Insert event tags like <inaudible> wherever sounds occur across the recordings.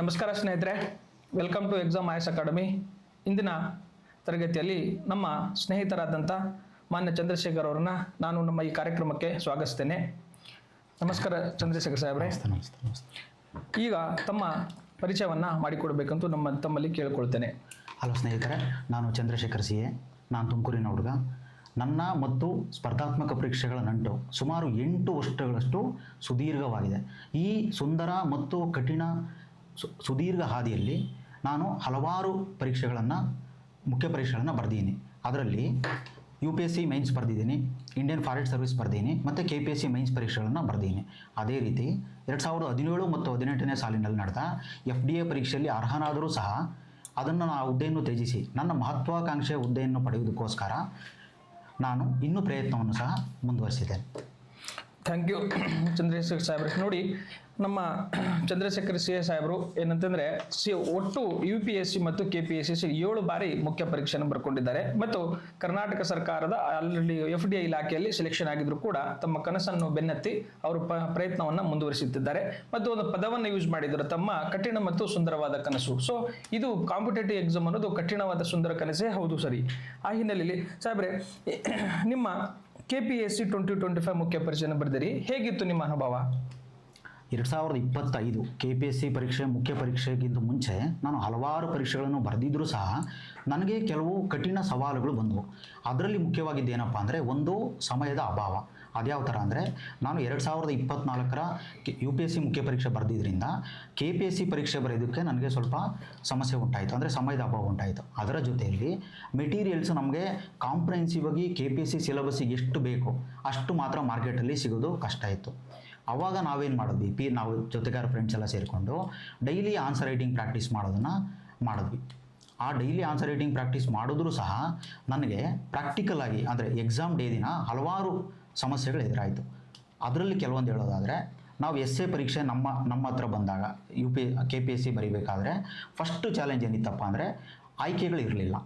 ನಮಸ್ಕಾರ ಸ್ನೇಹಿತರೆ. Welcome to exam IS academy ಇಂದಿನ ತರಗತಿಯಲ್ಲಿ ನಮ್ಮ ಸ್ನೇಹಿತರಾದಂಥ ಮಾನ್ಯ ಚಂದ್ರಶೇಖರ್ ಅವರನ್ನ ನಾನು ನಮ್ಮ ಈ ಕಾರ್ಯಕ್ರಮಕ್ಕೆ ಸ್ವಾಗತಿಸ್ತೇನೆ. ನಮಸ್ಕಾರ ಚಂದ್ರಶೇಖರ್ ಸಾಹೇಬ್ರೆ. ನಮಸ್ತೆ ನಮಸ್ತೆ ನಮಸ್ತೆ. ಈಗ ತಮ್ಮ ಪರಿಚಯವನ್ನು ಮಾಡಿಕೊಡ್ಬೇಕಂತೂ ನಮ್ಮ ತಮ್ಮಲ್ಲಿ ಕೇಳಿಕೊಳ್ತೇನೆ. ಹಲೋ ಸ್ನೇಹಿತರೆ ನಾನು ಚಂದ್ರಶೇಖರ್ ಸಿ ಎ ನಾನು ತುಮಕೂರಿನ ಹುಡುಗ. ನನ್ನ ಮತ್ತು ಸ್ಪರ್ಧಾತ್ಮಕ ಪರೀಕ್ಷೆಗಳ ನಂಟು ಸುಮಾರು ಎಂಟು ವರ್ಷಗಳಷ್ಟು ಸುದೀರ್ಘವಾಗಿದೆ. ಈ ಸುಂದರ ಮತ್ತು ಕಠಿಣ ಸು- ಸುದೀರ್ಘ ಹಾದಿಯಲ್ಲಿ ನಾನು ಹಲವಾರು ಪರೀಕ್ಷೆಗಳನ್ನು, ಮುಖ್ಯ ಪರೀಕ್ಷೆಗಳನ್ನು ಬರೆದಿದ್ದೀನಿ. ಅದರಲ್ಲಿ U P S C mains ಬರೆದಿದ್ದೀನಿ ಇಂಡಿಯನ್ ಫಾರೆಸ್ಟ್ ಸರ್ವಿಸ್ ಬರೆದೀನಿ ಮತ್ತು K P S C mains ಪರೀಕ್ಷೆಗಳನ್ನು ಬರೆದೀನಿ ಅದೇ ರೀತಿ ಎರಡು ಸಾವಿರದ ಹದಿನೇಳು ಮತ್ತು ಹದಿನೆಂಟನೇ ಸಾಲಿನಲ್ಲಿ ನಡೆದ ಎಫ್ ಡಿ ಎ ಪರೀಕ್ಷೆಯಲ್ಲಿ ಅರ್ಹನಾದರೂ ಸಹ ಅದನ್ನು ನಾ ಹುದ್ದೆಯನ್ನು ತ್ಯಜಿಸಿ, ನನ್ನ ಮಹತ್ವಾಕಾಂಕ್ಷೆಯ ಹುದ್ದೆಯನ್ನು ಪಡೆಯುವುದಕ್ಕೋಸ್ಕರ ನಾನು ಇನ್ನೂ ಪ್ರಯತ್ನವನ್ನು ಸಹ ಮುಂದುವರಿಸಿದ್ದೇನೆ. ಥ್ಯಾಂಕ್ ಯು <coughs> ಚಂದ್ರಶೇಖರ್ ಸಾಹೇಬ್ರೆ. ನೋಡಿ ನಮ್ಮ ಚಂದ್ರಶೇಖರ್ ಸಿ ಎ ಸಾಹೇಬರು ಏನಂತಂದ್ರೆ ಸಿ ಒಟ್ಟು ಯು ಪಿ ಎಸ್ ಸಿ ಮತ್ತು ಕೆ ಪಿ ಎಸ್ ಸಿ ಏಳು ಬಾರಿ ಮುಖ್ಯ ಪರೀಕ್ಷೆಯನ್ನು ಬರ್ಕೊಂಡಿದ್ದಾರೆ ಮತ್ತು ಕರ್ನಾಟಕ ಸರ್ಕಾರದ ಅಲ್ಲಿ ಎಫ್ ಡಿ ಐ ಇಲಾಖೆಯಲ್ಲಿ ಸೆಲೆಕ್ಷನ್ ಆಗಿದ್ರು ಕೂಡ ತಮ್ಮ ಕನಸನ್ನು ಬೆನ್ನತ್ತಿ ಅವರು ಪ್ರಯತ್ನವನ್ನು ಮುಂದುವರಿಸುತ್ತಿದ್ದಾರೆ. ಮತ್ತು ಒಂದು ಪದವನ್ನು ಯೂಸ್ ಮಾಡಿದರು ತಮ್ಮ ಕಠಿಣ ಮತ್ತು ಸುಂದರವಾದ ಕನಸು. ಸೊ ಇದು ಕಾಂಪಿಟೇಟಿವ್ ಎಕ್ಸಾಮ್ ಅನ್ನೋದು ಕಠಿಣವಾದ ಸುಂದರ ಕನಸೇ ಹೌದು ಸರಿ. ಆ ಹಿನ್ನೆಲೆಯಲ್ಲಿ ಸಾಹೇಬ್ರೆ, ನಿಮ್ಮ K P S C twenty twenty five ಮುಖ್ಯ ಪರೀಕ್ಷೆಯನ್ನು ಬರೆದಿರಿ. ಹೇಗಿತ್ತು ನಿಮ್ಮ ಅನುಭವ? ಎರಡು ಸಾವಿರದ ಇಪ್ಪತ್ತೈದು ಕೆ ಪಿ ಎಸ್ ಸಿ ಪರೀಕ್ಷೆ, ಮುಖ್ಯ ಪರೀಕ್ಷೆಗಿಂತ ಮುಂಚೆ ನಾನು ಹಲವಾರು ಪರೀಕ್ಷೆಗಳನ್ನು ಬರೆದಿದ್ದರೂ ಸಹ ನನಗೆ ಕೆಲವು ಕಠಿಣ ಸವಾಲುಗಳು ಬಂದವು. ಅದರಲ್ಲಿ ಮುಖ್ಯವಾಗಿದ್ದೇನಪ್ಪ ಅಂದರೆ ಒಂದು ಸಮಯದ ಅಭಾವ. ಅದ್ಯಾವ ಥರ ಅಂದರೆ ನಾನು ಎರಡು ಸಾವಿರದ ಇಪ್ಪತ್ತ್ನಾಲ್ಕರ ಯು ಪಿ ಎಸ್ ಸಿ ಮುಖ್ಯ ಪರೀಕ್ಷೆ ಬರೆದಿದ್ದರಿಂದ ಕೆ ಪಿ ಎಸ್ ಸಿ ಪರೀಕ್ಷೆ ಬರೆಯೋದಕ್ಕೆ ನನಗೆ ಸ್ವಲ್ಪ ಸಮಸ್ಯೆ ಉಂಟಾಯಿತು. ಅಂದರೆ ಸಮಯದ ಅಭಾವ ಉಂಟಾಯಿತು. ಅದರ ಜೊತೆಯಲ್ಲಿ ಮೆಟೀರಿಯಲ್ಸ್ ನಮಗೆ ಕಾಂಪ್ರಹೆನ್ಸಿವ್ ಆಗಿ ಕೆ ಪಿ ಎಸ್ ಸಿ ಸಿಲೆಬಸ್ಸಿಗೆ ಎಷ್ಟು ಬೇಕು ಅಷ್ಟು ಮಾತ್ರ ಮಾರ್ಕೆಟಲ್ಲಿ ಸಿಗೋದು ಕಷ್ಟ ಇತ್ತು. ಅವಾಗ ನಾವೇನು ಮಾಡಿದ್ವಿ ಪಿ ನಾವು ಜೊತೆಗಾರ ಫ್ರೆಂಡ್ಸ್ ಎಲ್ಲ ಸೇರಿಕೊಂಡು ಡೈಲಿ ಆನ್ಸರ್ ರೈಟಿಂಗ್ ಪ್ರಾಕ್ಟೀಸ್ ಮಾಡೋದನ್ನು ಮಾಡಿದ್ವಿ. ಆ ಡೈಲಿ ಆನ್ಸರ್ ರೈಟಿಂಗ್ ಪ್ರಾಕ್ಟೀಸ್ ಮಾಡಿದ್ರೂ ಸಹ ನನಗೆ ಪ್ರಾಕ್ಟಿಕಲ್ ಆಗಿ ಅಂದರೆ ಎಕ್ಸಾಮ್ ಡೇ ದಿನ ಹಲವಾರು ಸಮಸ್ಯೆಗಳು ಎದುರಾಯಿತು. ಅದರಲ್ಲಿ ಕೆಲವೊಂದು ಹೇಳೋದಾದರೆ, ನಾವು ಎಸ್ ಎ ಪರೀಕ್ಷೆ ನಮ್ಮ ನಮ್ಮ ಹತ್ರ ಬಂದಾಗ U P K P S C first first challenge ಏನಿತ್ತಪ್ಪ ಅಂದರೆ ಆಯ್ಕೆಗಳಿರಲಿಲ್ಲ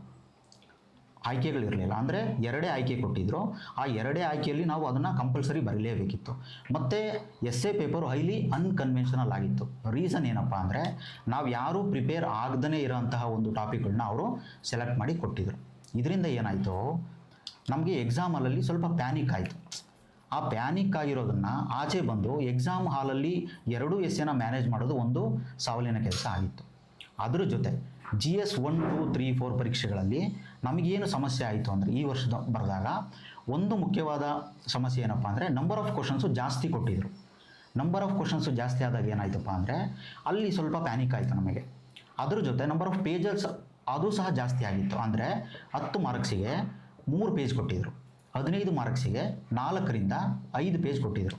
ಆಯ್ಕೆಗಳಿರಲಿಲ್ಲ ಅಂದರೆ ಎರಡೇ ಆಯ್ಕೆ ಕೊಟ್ಟಿದ್ರು. ಆ ಎರಡೇ ಆಯ್ಕೆಯಲ್ಲಿ ನಾವು ಅದನ್ನು ಕಂಪಲ್ಸರಿ ಬರೀಲೇಬೇಕಿತ್ತು. ಮತ್ತು S A paper highly unconventional ಆಗಿತ್ತು. ರೀಸನ್ ಏನಪ್ಪ ಅಂದರೆ, ನಾವು ಯಾರೂ ಪ್ರಿಪೇರ್ ಆಗದೇ ಇರೋಂತಹ ಒಂದು ಟಾಪಿಕ್ಗಳನ್ನ ಅವರು ಸೆಲೆಕ್ಟ್ ಮಾಡಿ ಕೊಟ್ಟಿದ್ರು. ಇದರಿಂದ ಏನಾಯಿತು? ನಮಗೆ ಎಕ್ಸಾಮ್ ಹಾಲಲ್ಲಿ ಸ್ವಲ್ಪ ಪ್ಯಾನಿಕ್ ಆಯಿತು. ಆ ಪ್ಯಾನಿಕ್ ಆಗಿರೋದನ್ನು ಆಚೆ ಬಂದು ಎಕ್ಸಾಮ್ ಹಾಲಲ್ಲಿ ಎರಡೂ ಎಸ್ ಎನ ಮ್ಯಾನೇಜ್ ಮಾಡೋದು ಒಂದು ಸವಾಲಿನ ಕೆಲಸ ಆಗಿತ್ತು. ಅದ್ರ ಜೊತೆ G S one two three four ಪರೀಕ್ಷೆಗಳಲ್ಲಿ ನಮಗೇನು ಸಮಸ್ಯೆ ಆಯಿತು ಅಂದರೆ ಈ ವರ್ಷದ ಬರೆದಾಗ ಒಂದು ಮುಖ್ಯವಾದ ಸಮಸ್ಯೆ ಏನಪ್ಪ ಅಂದರೆ ನಂಬರ್ ಆಫ್ ಕ್ವಶನ್ಸು ಜಾಸ್ತಿ ಕೊಟ್ಟಿದ್ರು. ನಂಬರ್ ಆಫ್ ಕ್ವಶನ್ಸು ಜಾಸ್ತಿ ಆದಾಗ ಏನಾಯ್ತಪ್ಪ ಅಂದರೆ ಅಲ್ಲಿ ಸ್ವಲ್ಪ ಪ್ಯಾನಿಕ್ ಆಯಿತು ನಮಗೆ. ಅದ್ರ ಜೊತೆ ನಂಬರ್ ಆಫ್ ಪೇಜಸ್ ಅದು ಸಹ ಜಾಸ್ತಿ ಆಗಿತ್ತು. ಅಂದರೆ ಹತ್ತು ಮಾರ್ಕ್ಸಿಗೆ ಮೂರು ಪೇಜ್ ಕೊಟ್ಟಿದ್ದರು ಹದಿನೈದು ಮಾರ್ಕ್ಸಿಗೆ ನಾಲ್ಕರಿಂದ ಐದು ಪೇಜ್ ಕೊಟ್ಟಿದ್ರು.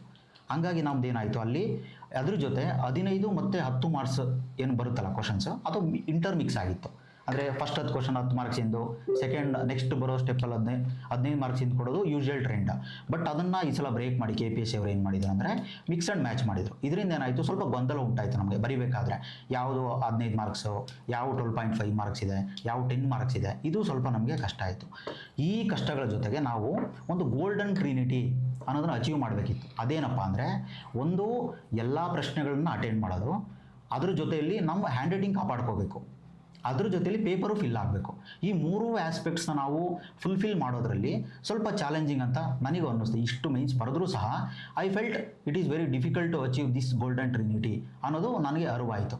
ಹಂಗಾಗಿ ನಮ್ದು ಏನಾಯಿತು ಅಲ್ಲಿ ಅದ್ರ ಜೊತೆ ಹದಿನೈದು ಮತ್ತು ಹತ್ತು ಮಾರ್ಕ್ಸ್ ಏನು ಬರುತ್ತಲ್ಲ ಕ್ವಶನ್ಸ್ ಅದು ಇಂಟರ್ ಮಿಕ್ಸ್ ಆಗಿತ್ತು. ಅಂದರೆ ಫಸ್ಟ್ ಹತ್ತು ಕ್ವಶನ್ ಹತ್ತು ಮಾರ್ಕ್ಸಿಂದು ಸೆಕೆಂಡ್ ನೆಕ್ಸ್ಟ್ ಬರೋ ಸ್ಟೆಪ್ಪಲ್ಲಿ ಹದಿನೈದು ಹದಿನೈದು ಮಾರ್ಕ್ಸಿಂದು ಕೊಡೋದು ಯೂಶುವಲ್ ಟ್ರೆಂಡ್ ಬಟ್ ಅದನ್ನು ಈ ಸಲ ಬ್ರೇಕ್ ಮಾಡಿ ಕೆ ಪಿ ಎಸ್ ಸಿ ಅವರು ಏನು ಮಾಡಿದ್ರು ಅಂದರೆ ಮಿಕ್ಸ್ ಆ್ಯಂಡ್ ಮ್ಯಾಚ್ ಮಾಡಿದರು. ಇದರಿಂದ ಏನಾಯಿತು? ಸ್ವಲ್ಪ ಗೊಂದಲ ಉಂಟಾಯಿತು ನಮಗೆ ಬರಿಬೇಕಾದ್ರೆ. ಯಾವುದು ಹದಿನೈದು ಮಾರ್ಕ್ಸು ಯಾವ ಟ್ವೆಲ್ ಪಾಯಿಂಟ್ ಫೈವ್ ಮಾರ್ಕ್ಸ್ ಇದೆ, ಯಾವ ಟೆನ್ ಮಾರ್ಕ್ಸ್ ಇದೆ, ಇದು ಸ್ವಲ್ಪ ನಮಗೆ ಕಷ್ಟ ಆಯಿತು. ಈ ಕಷ್ಟಗಳ ಜೊತೆಗೆ ನಾವು ಒಂದು ಗೋಲ್ಡನ್ ಟ್ರಿನಿಟಿ ಅನ್ನೋದನ್ನು ಅಚೀವ್ ಮಾಡಬೇಕಿತ್ತು. ಅದೇನಪ್ಪ ಅಂದರೆ ಒಂದು ಎಲ್ಲ ಪ್ರಶ್ನೆಗಳನ್ನ ಅಟೆಂಡ್ ಮಾಡೋದು. ಅದ್ರ ಜೊತೆಯಲ್ಲಿ ನಮ್ಮ ಹ್ಯಾಂಡ್ ರೈಟಿಂಗ್ ಕಾಪಾಡ್ಕೋಬೇಕು. ಅದ್ರ ಜೊತೆಲಿ ಪೇಪರು ಫಿಲ್ ಆಗಬೇಕು. ಈ ಮೂರು ಆಸ್ಪೆಕ್ಟ್ಸ್ನ ನಾವು ಫುಲ್ಫಿಲ್ ಮಾಡೋದ್ರಲ್ಲಿ ಸ್ವಲ್ಪ ಚಾಲೆಂಜಿಂಗ್ ಅಂತ ನನಗೂ ಅನ್ನಿಸ್ತು. ಇಷ್ಟು ಮೀನ್ಸ್ ಬರೆದ್ರೂ ಸಹ I felt it is very difficult to achieve this golden trinity ಅನ್ನೋದು ನನಗೆ ಅರಿವಾಯಿತು.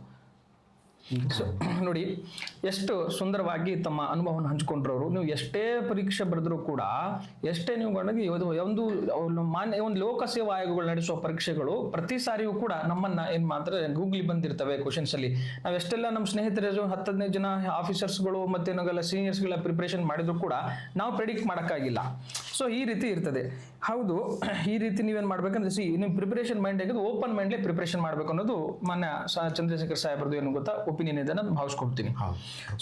ಸೊ <clears throat> ನೋಡಿ, ಎಷ್ಟು ಸುಂದರವಾಗಿ ತಮ್ಮ ಅನುಭವವನ್ನು ಹಂಚಿಕೊಂಡ್ರವರು. ನೀವು ಎಷ್ಟೇ ಪರೀಕ್ಷೆ ಬರೆದರೂ ಕೂಡ, ಎಷ್ಟೇ ನೀವು ಒಂದು ಮಾನ್ಯ, ಒಂದು ಲೋಕಸೇವಾ ಆಯೋಗಗಳು ನಡೆಸುವ ಪರೀಕ್ಷೆಗಳು ಪ್ರತಿ ಸಾರಿಯೂ ಕೂಡ ನಮ್ಮನ್ನ ಏನ್ ಮಾಡ್ತಾರೆ, ಗೂಗ್ಲಿ ಬಂದಿರ್ತವೆ ಕ್ವಶನ್ಸ್ ಅಲ್ಲಿ. ನಾವು ಎಷ್ಟೆಲ್ಲ ನಮ್ಮ ಸ್ನೇಹಿತರ ಹತ್ತದನೇ ಜನ ಆಫೀಸರ್ಸ್ಗಳು ಮತ್ತೆ ನಾವೆಲ್ಲ ಸೀನಿಯರ್ಸ್ಗಳ ಪ್ರಿಪರೇಷನ್ ಮಾಡಿದ್ರು ಕೂಡ ನಾವು ಪ್ರೆಡಿಕ್ಟ್ ಮಾಡೋಕ್ಕಾಗಿಲ್ಲ. ಸೊ ಈ ರೀತಿ ಇರ್ತದೆ. ಹೌದು, ಈ ರೀತಿ ನೀವೇನ್ ಮಾಡ್ಬೇಕಂದ್ರೆ ಸಿ ನೀವು ಪ್ರಿಪರೇಷನ್ ಮೈಂಡ್ ಆಗಿದ್ದು ಓಪನ್ ಮೈಂಡ್ಲಿ ಪ್ರಿಪರೇಷನ್ ಮಾಡ್ಬೇಕು ಅನ್ನೋದು ಮಾನ್ಯ ಚಂದ್ರಶೇಖರ್ ಸಾಹೇಬ್ರದ್ದು ಏನು ಗೊತ್ತಾ? ಒಪಿನಿಯನ್ ಇದೆ ನಾನು ಭಾವಿಸ್ಕೊಳ್ತೀನಿ.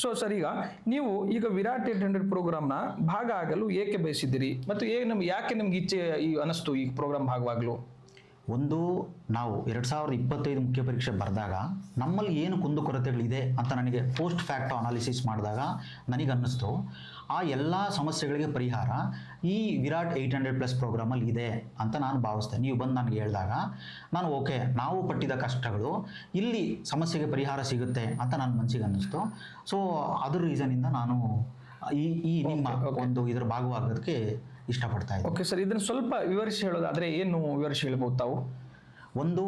ಸೊ ಸರ್ ಈಗ ನೀವು ಈಗ ವಿರಾಟ್ ಏಟ್ ಹಂಡ್ರೆಡ್ ಪ್ರೋಗ್ರಾಮ್ನ ಭಾಗ ಆಗಲು ಏಕೆ ಬಯಸಿದ್ದೀರಿ? ಮತ್ತು ಏ ನಮ್ಗೆ ಯಾಕೆ ನಿಮ್ಗೆ ಇಚ್ಛೆ ಈ ಅನಿಸ್ತು ಈ ಪ್ರೋಗ್ರಾಮ್ ಭಾಗವಾಗಲು? ಒಂದು ನಾವು ಎರಡು ಸಾವಿರದ ಇಪ್ಪತ್ತೈದು ಮುಖ್ಯ ಪರೀಕ್ಷೆ ಬರೆದಾಗ ನಮ್ಮಲ್ಲಿ ಏನು ಕುಂದುಕೊರತೆಗಳಿದೆ ಅಂತ ನನಗೆ ಪೋಸ್ಟ್ ಫ್ಯಾಕ್ಟ್ ಅನಾಲಿಸಿಸ್ ಮಾಡಿದಾಗ ನನಗೆ ಅನ್ನಿಸ್ತು ಆ ಎಲ್ಲ ಸಮಸ್ಯೆಗಳಿಗೆ ಪರಿಹಾರ ಈ ವಿರಾಟ್ ಏಯ್ಟ್ ಹಂಡ್ರೆಡ್ ಪ್ಲಸ್ ಪ್ರೋಗ್ರಾಮಲ್ಲಿ ಇದೆ ಅಂತ ನಾನು ಭಾವಿಸ್ತೇನೆ. ನೀವು ಬಂದು ನನಗೆ ಹೇಳಿದಾಗ ನಾನು ಓಕೆ ನಾವು ಪಟ್ಟಿದ ಕಷ್ಟಗಳು ಇಲ್ಲಿ ಸಮಸ್ಯೆಗೆ ಪರಿಹಾರ ಸಿಗುತ್ತೆ ಅಂತ ನನ್ನ ಮನಸ್ಸಿಗೆ ಅನ್ನಿಸ್ತು. ಸೊ ಅದ್ರ ರೀಸನಿಂದ ನಾನು ಈ ಈ ನಿಮ್ಮ. ಒಂದು ಇದರ ಭಾಗವಾಗೋದಕ್ಕೆ ಇಷ್ಟಪಡ್ತಾ ಇದ್ದೀನಿ. ಓಕೆ ಸರ್ ಇದನ್ನು ಸ್ವಲ್ಪ ವಿವರಿಸಿ ಹೇಳೋದಾದರೆ ಏನು ವಿವರಿಸಿ ಹೇಳ್ಬೋದು ತಾವು? ಒಂದು